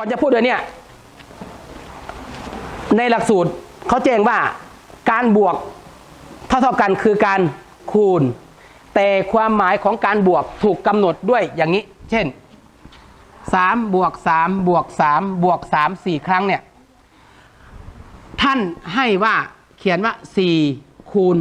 ก่อนจะพูดเลยเนี่ย ในหลักสูตรเขาแจ้งว่าการบวกเท่าเท่ากันคือการคูณ แต่ความหมายของการบวกถูกกำหนดด้วยอย่างนี้ เช่น3บวก3บวก3บวก3 4 ครั้งเนี่ย ท่านให้ว่าเขียนว่า 4 คูณ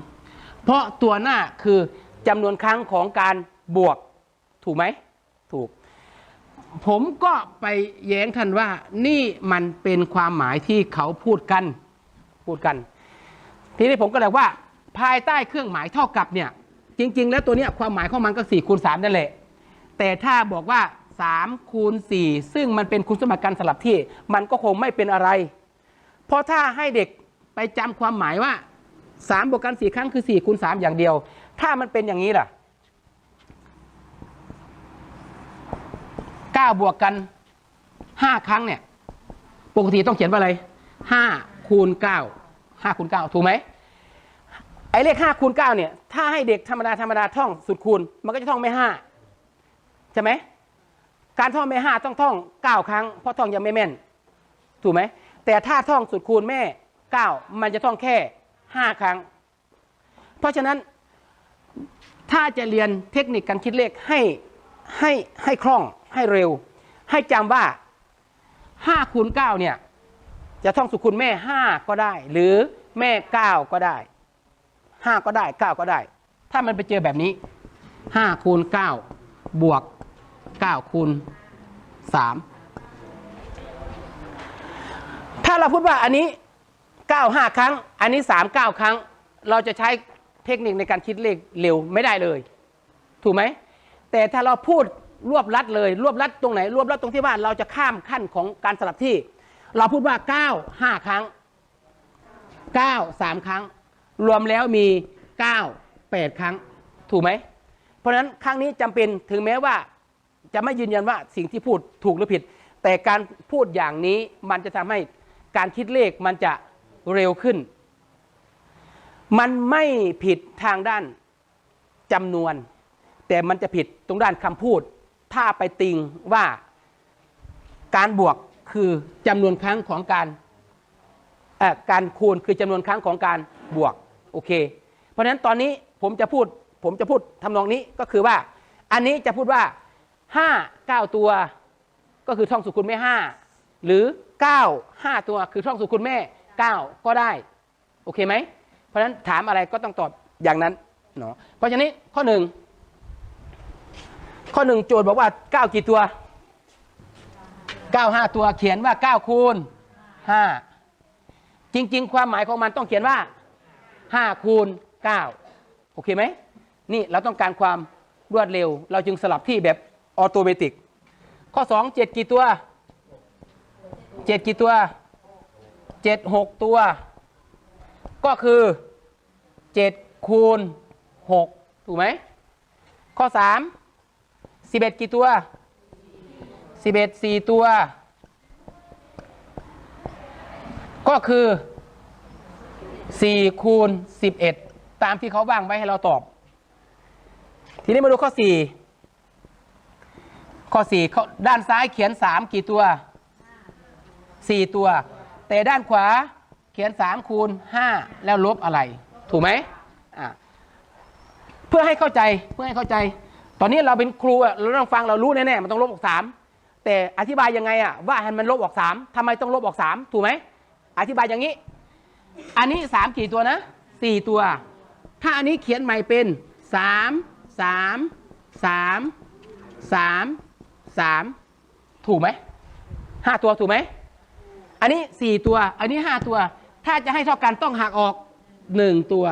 3 เพราะตัวหน้าคือจำนวนครั้งของการบวกถูกไหม ถูก ผมก็ไปแย้งท่านว่านี่มันเป็นความหมายที่เขาพูดกันพูดกัน ทีนี้ผมก็เลยว่า ภายใต้เครื่องหมายเท่ากับเนี่ย จริง ๆ แล้วตัวเนี้ยความหมายของมันก็4คูณ3นั่นแหละ แต่ถ้าบอกว่า3คูณ4ซึ่งมันเป็นคุณสมบัติการสลับที่ มันก็คงไม่เป็นอะไร เพราะถ้าให้เด็กไปจำความหมายว่า3บวกกัน4ครั้งคือ4คูณ3อย่างเดียว ถ้ามันเป็นอย่างนี้ล่ะ 9บวกกัน5ครั้งเนี่ย ปกติต้องเขียนว่าอะไร5คูณ9 5คูณ9ถูกไหมไอ้เลข5คูณ9เนี่ย ถ้าให้เด็กธรรมดาธรรมดาท่องสุดคูณ มันก็จะท่องไม่5ใช่ไหมการท่องไม่5ต้องท่อง9ครั้ง เพราะท่องยังไม่แม่น ถูกไหมแต่ถ้าท่องสุดคูณแม่9มันจะท่องแค่5ครั้ง เพราะฉะนั้นถ้าจะเรียนเทคนิคการคิดเลขให้ ให้ให้คล่องให้เร็ว ให้จำว่า5คูณ9เนี่ยจะท่องสุขุนแม่ 5 ก็ได้ หรือแม่ 9 ก็ได้ 5 ก็ได้ 9 ก็ได้ ถ้ามันไปเจอแบบนี้ 5 คูณ 9 บวก 9 คูณ 3 ถ้าเราพูดว่าอันนี้ 9 5 ครั้ง อันนี้ 3 9 ครั้ง เราจะใช้เทคนิคในการคิดเลขเร็วไม่ได้เลย ถูกไหม แต่ถ้าเราพูดรวบลัดเลย รวบลัดตรงไหน รวบลัดตรงที่ว่าเราจะข้ามขั้นของการสลับที่ เราพูดว่า9 5ครั้ง9 3ครั้ง รวมแล้วมี9 8ครั้ง ถูกไหม เพราะฉะนั้นครั้งนี้จำเป็นถึงแม้ว่าจะไม่ยืนยันว่าสิ่งที่พูดถูกหรือผิด แต่การพูดอย่างนี้มันจะทำให้การคิดเลขมันจะเร็วขึ้น มันไม่ผิดทางด้านจำนวน แต่มันจะผิดตรงด้านคำพูด ถ้าไปติงว่าการบวกคือจำนวนครั้งของการการคูณคือจำนวนครั้งของการบวกโอเค เพราะฉะนั้นตอนนี้ผมจะพูดผมจะพูดทำนองนี้ก็คือว่า อันนี้จะพูดว่า5 9 ตัว ก็คือท่องสุขุนแม่ 5 หรือ 9 5 ตัวคือท่องสุขุนแม่ 9 ก็ได้โอเคไหมเพราะฉะนั้นถามอะไรก็ต้องตอบอย่างนั้นเนาะเพราะฉะนั้นข้อหนึ่ง ข้อหนึ่งโจทย์บอกว่า 9 กี่ตัว 9 5 ตัวเขียนว่า 9 คูณ 5 จริง ๆ ความหมายของมันต้องเขียนว่า 5 คูณ 9 โอเคไหม นี่เราต้องการความรวดเร็ว เราจึงสลับที่แบบออโตเมติก ข้อ 2 7 กี่ตัว 7 กี่ตัว 7 6 ตัว ก็คือ 7 คูณ 6 ถูกไหม ข้อ 3 11กี่ตัว11 4ตัว ก็คือ4คูณ11ตามที่เขาว่างไว้ให้เราตอบ ทีนี้มาดูข้อ4ข้อ4เขาด้านซ้ายเขียน3กี่ตัว4ตัว แต่ด้านขวาเขียน3คูณ5แล้วลบอะไร ถูกไหมอะเพื่อให้เข้าใจเพื่อให้เข้าใจ ตอนนี้เราเป็นครูเราต้องฟังเรารู้แน่ๆมันต้องลบออก3แต่อธิบายยังไงอะว่าให้มันลบออก3ทำไมต้องลบออก3ถูกไหมอธิบายอย่างนี้ อันนี้3กี่ตัวนะ4ตัว ถ้าอันนี้เขียนใหม่เป็น3 3 3 3 3ถูกไหมห้าตัวถูกไหมอันนี้4ตัว อันนี้5ตัว ถ้าจะให้เท่ากันต้องหักออก1ตัว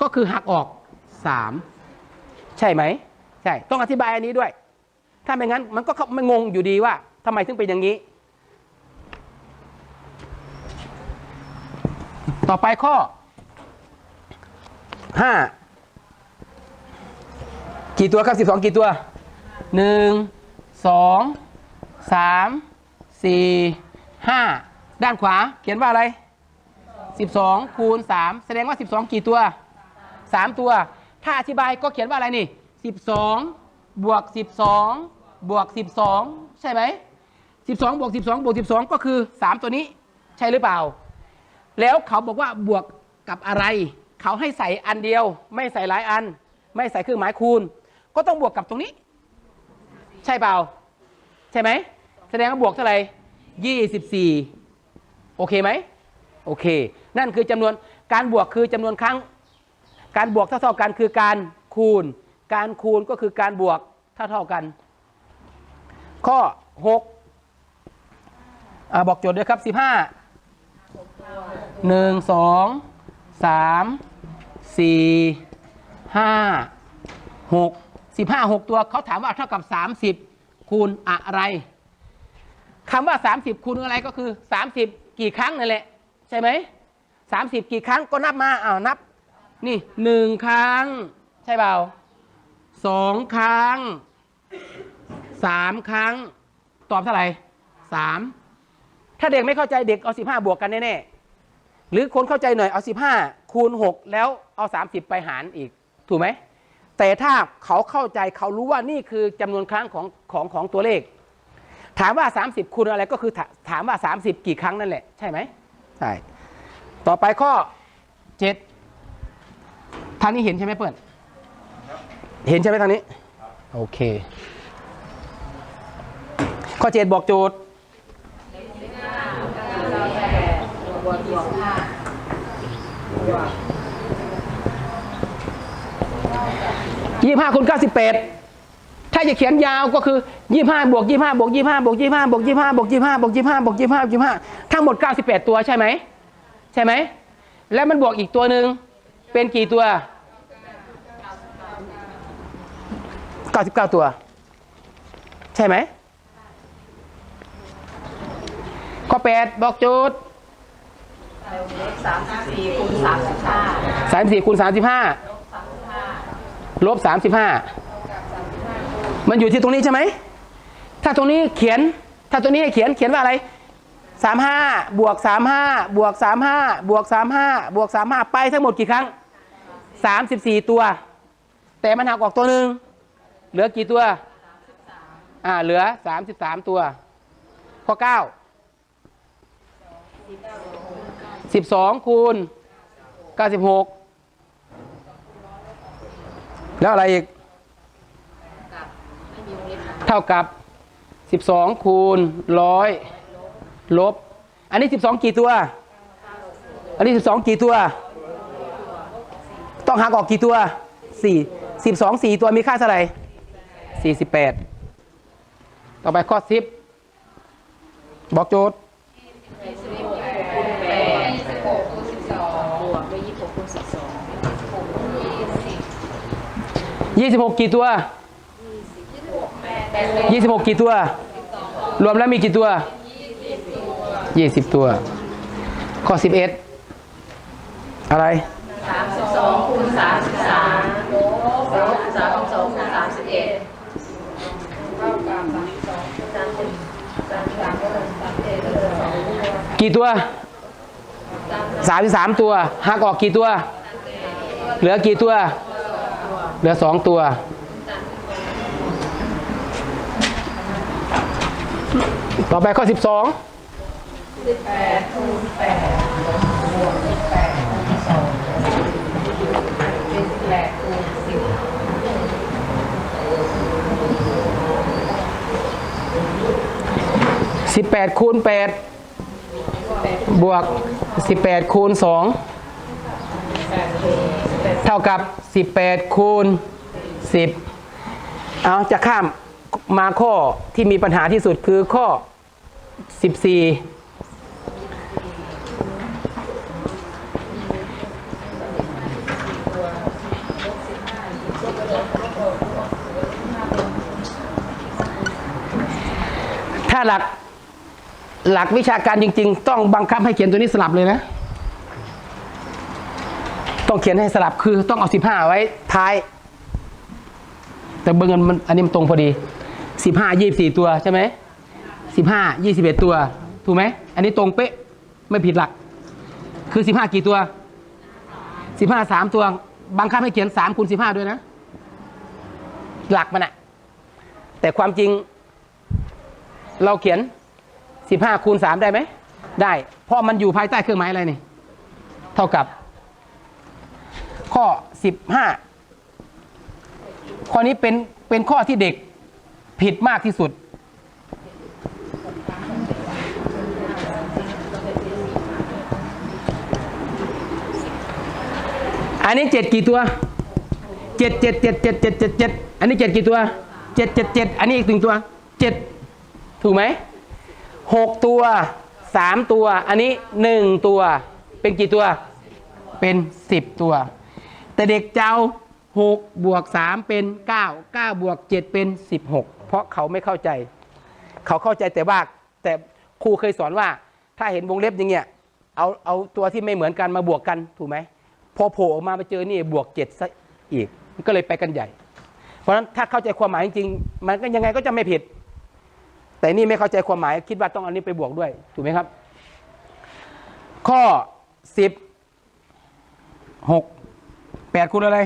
ก็คือหักออก3 ใช่ไหมใช่ต้องอธิบายอันนี้ด้วย ถ้าไม่งั้นมันก็ไม่งงอยู่ดีว่าทำไมถึงเป็นอย่างนี้ ต่อไปข้อ5กี่ตัวครับ12กี่ตัว1 2 3 4 5ด้านขวา เขียนว่าอะไร12คูณ3แสดงว่า12กี่ตัว3ตัว ถ้าอธิบายก็เขียนว่าอะไรนี่ 12 บวก 12 บวก 12 ใช่ไหม 12 บวก 12 บวก 12 ก็คือ 3 ตัวนี้ใช่หรือเปล่า แล้วเขาบอกว่าบวกกับอะไร เขาให้ใส่อันเดียว ไม่ใส่หลายอัน ไม่ใส่เครื่องหมายคูณ ก็ต้องบวกกับตรงนี้ ใช่เปล่า ใช่ไหม แสดงว่าบวกเท่าไหร่ยี่สิบสี่โอเคไหม โอเค นั่นคือจำนวนการบวกคือจำนวนครั้ง การบวกเท่าเท่ากันคือการคูณ การคูณก็คือการบวกเท่าเท่ากัน ข้อหกอ่าบอกโจทย์ด้วยครับสิบห้าหนึ่งสองสามสี่ห้าหกสิบห้าหกตัวเขาถามว่าเท่ากับสามสิบคูณอะไรคำว่าสามสิบคูณอะไรก็คือสามสิบกี่ครั้งนั่นแหละ ใช่ไหมสามสิบกี่ครั้งก็นับมาอ้าวนับ นี่หนึ่งครั้ง ใช่เปล่าสองครั้งสามครั้ง ตอบเท่าไหร่สามถ้าเด็กไม่เข้าใจเด็กเอาสิบห้าบวกกันแน่ๆหรือคนเข้าใจหน่อยเอาสิบห้าคูณหกแล้วเอาสามสิบไปหารอีก ถูกไหมแต่ถ้าเขาเข้าใจเขารู้ว่านี่คือจำนวนครั้งของของของตัวเลข ถามว่า 30คูณอะไรก็คือถาถามว่า 30 กี่ครั้งนั่นแหละ ใช่ไหมใช่ต่อไปข้อ 7 ทางนี้เห็นใช่ไหมเปิ้ลเห็นใช่ไหมทางนี้ โอเค ข้อ7บอกโจทย์ยี่ห้าคูณเก้าสิบแปดถ้าจะเขียนยาวก็คือยี่ห้าบวกยี่ห้าบวกยี่ห้าบวกยี่ห้าบวกยี่ห้าบวกยี่ห้าบวกยี่ห้าบวกยี่ห้าบวกยี่ห้าทั้งหมดเก้าสิบแปดตัวใช่ไหม ใช่ไหม แล้วมันบวกอีกตัวหนึ่งเป็นกี่ตัว เก้าสิบเก้าตัว ใช่ไหมข้อแปดบอกโจทย์สามสิบสี่คูณสามสิบห้าสามสี่คูณสามสิบห้าลบสามสิบห้ามันอยู่ที่ตรงนี้ใช่ไหม ถ้าตรงนี้เขียน ถ้าตรงนี้ให้เขียนเขียนว่าอะไรสามห้าบวกสามห้าบวกสามห้าบวกสามห้าบวกสามห้าไปทั้งหมดกี่ครั้งสามสิบสี่ตัว แต่มันหักออกตัวหนึ่ง เหลือกี่ตัวอ่าเหลือสามสิบสามตัว ข้อเก้าสิบสองคูณเก้าสิบหกแล้วอะไรอีก เท่ากับ12คูณร้อยลบ อันนี้12กี่ตัว อันนี้12กี่ตัว ต้องหักออกกี่ตัว4 12 4ตัวมีค่าเท่าไหร่ สี่สิบแปดต่อไปข้อสิบบอกโจทย์ยี่สิบหกกี่ตัวยี่สิบหกกี่ตัว รวมแล้วมีกี่ตัวยี่สิบตัว ข้อสิบเอ็ดอะไรสามสองคูณสามสิบสาม กี่ตัวสามสามตัวหักออกกี่ตัว เหลือกี่ตัว เหลือสองตัว ต่อไปข้อสิบสองสิบแปดคูณแปด บวก 18 คูณ 2 เท่ากับ 18 คูณ 10 เอาจะข้ามมาข้อที่มีปัญหาที่สุดคือข้อ 14ถ้าหลัก หลักวิชาการจริง ๆ ต้องบังคับให้เขียนตัวนี้สลับเลยนะ ต้องเขียนให้สลับคือต้องเอาสิบห้าไว้ท้าย แต่เบอร์เงินมันอันนี้มันตรงพอดีสิบห้ายี่สี่ตัวใช่ไหมสิบห้ายี่สิบเอ็ดตัว ถูกไหม อันนี้ตรงเป๊ะไม่ผิดหลัก คือสิบห้ากี่ตัวสิบห้าสามตัวบังคับให้เขียนสามคูณสิบห้าด้วยนะ หลักมันอะแต่ความจริงเราเขียน สิบห้าคูณสามได้ไหม ได้ เพราะมันอยู่ภายใต้เครื่องหมายอะไรนี่ เท่ากับ ข้อสิบห้าข้อนี้เป็นเป็นข้อที่เด็กผิดมากที่สุด อันนี้เจ็ดกี่ตัวเจ็ดเจ็ดเจ็ดเจ็ดเจ็ดเจ็ดเจ็ดอันนี้เจ็ดกี่ตัวเจ็ดเจ็ดเจ็ดอันนี้อีกหนึ่งตัวเจ็ดถูกไหม หกตัวสามตัว อันนี้หนึ่งตัว เป็นกี่ตัว เป็นสิบตัว แต่เด็กเจ้าหกบวกสามเป็นเก้าเก้าบวกเจ็ดเป็นสิบหกเพราะเขาไม่เข้าใจ เขาเข้าใจแต่ว่าแต่ครูเคยสอนว่า ถ้าเห็นวงเล็บอย่างเงี้ยเอาเอาตัวที่ไม่เหมือนกันมาบวกกันถูกไหมพอโผล่ออกมาไปเจอนี่บวกเจ็ดซะอีกก็เลยไปกันใหญ่ เพราะฉะนั้นถ้าเข้าใจความหมายจริงๆมันก็ยังไงก็จะไม่ผิด แต่นี่ไม่เข้าใจความหมาย คิดว่าต้องเอานี้ไปบวกด้วย ถูกไหมครับ ข้อสิบหกแปดคูณอะไร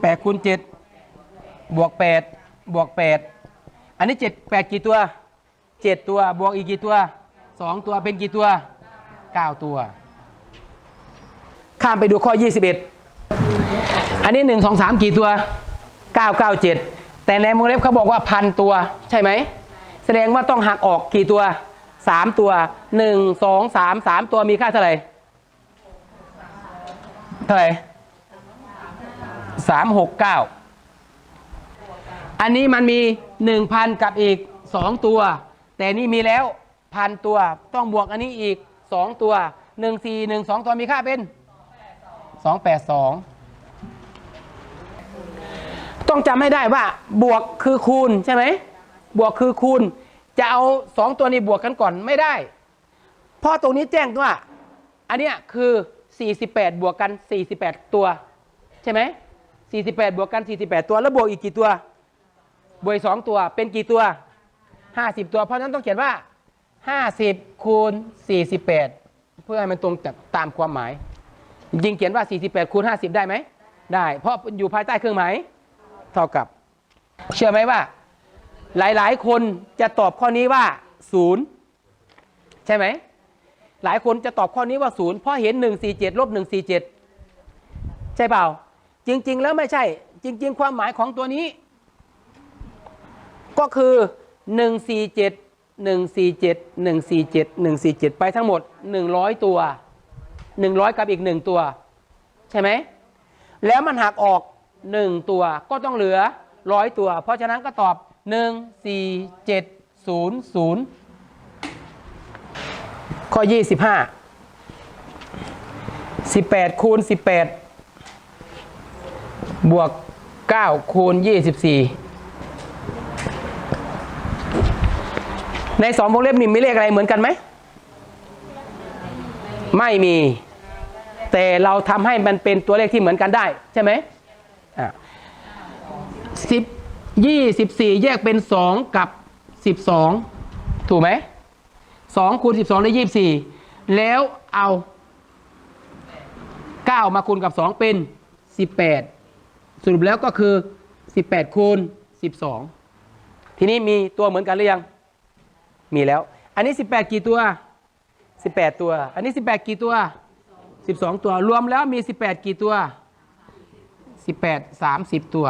แปดคูณเจ็ดบวกแปดบวกแปดอันนี้เจ็ดแปดกี่ตัวเจ็ดตัวบวกอีกกี่ตัวสองตัวเป็นกี่ตัวเก้าตัว ข้ามไปดูข้อยี่สิบเอ็ดอันนี้หนึ่งสองสามกี่ตัวเก้าเก้าเจ็ดแต่ในวงเล็บเขาบอกว่าพันตัวใช่ไหม แสดงว่าต้องหักออกกี่ตัวสามตัวหนึ่งสองสามสามตัวมีค่าเท่าไหร่เท่าไหร่สามหกเก้าอันนี้มันมีหนึ่งพันกับอีกสองตัว แต่นี่มีแล้วพันตัวต้องบวกอันนี้อีกสองตัวหนึ่งสี่หนึ่งสองตัวมีค่าเป็นสองแปดสองต้องจำให้ได้ว่าบวกคือคูณใช่ไหม บวกคือคูณ จะเอาสองตัวนี้บวกกันก่อนไม่ได้ เพราะตรงนี้แจ้งว่า อันเนี้ยคือ 48 บวกกัน 48 ตัว ใช่ไหม48 บวกกัน 48 ตัว แล้วบวกอีกกี่ตัว บวกสองตัวเป็นกี่ตัว 50 ตัว เพราะนั้นต้องเขียนว่า 50 คูณ 48 เพื่อให้มันตรงตามความหมาย จริงเขียนว่า 48 คูณ 50 ได้ไหม ได้ เพราะอยู่ภายใต้เครื่องหมาย เท่ากับ เชื่อไหมว่า หลายๆ คนจะตอบข้อนี้ว่าศูนย์ใช่ไหม หลายคนจะตอบข้อนี้ว่าศูนย์เพราะเห็น147ลบ147ใช่เปล่า จริง ๆ แล้วไม่ใช่ จริง ๆ ความหมายของตัวนี้ ก็คือ147 147 147 147ไปทั้งหมด100ตัว100กับอีก1ตัว ใช่ไหม แล้วมันหักออก1ตัวก็ต้องเหลือ100ตัว เพราะฉะนั้นก็ตอบ 1 4 7 0 0ข้อ25 18คูณ18บวก9คูณ24ในสองวงเล็บนี่มีเลขอะไรเหมือนกันไหม ไม่มี แต่เราทำให้มันเป็นตัวเลขที่เหมือนกันได้ ใช่ไหมอะสิบ ยี่สิบสี่แยกเป็นสองกับสิบสองถูกไหมสองคูณสิบสองได้ยี่สิบสี่แล้วเอาเก้ามาคูณกับสองเป็นสิบแปดสรุปแล้วก็คือสิบแปดคูณสิบสองทีนี้มีตัวเหมือนกันหรือยัง มีแล้ว อันนี้สิบแปดกี่ตัวสิบแปดตัว อันนี้สิบแปดกี่ตัวสิบสองตัว รวมแล้วมีสิบแปดกี่ตัวสิบแปดสามสิบตัว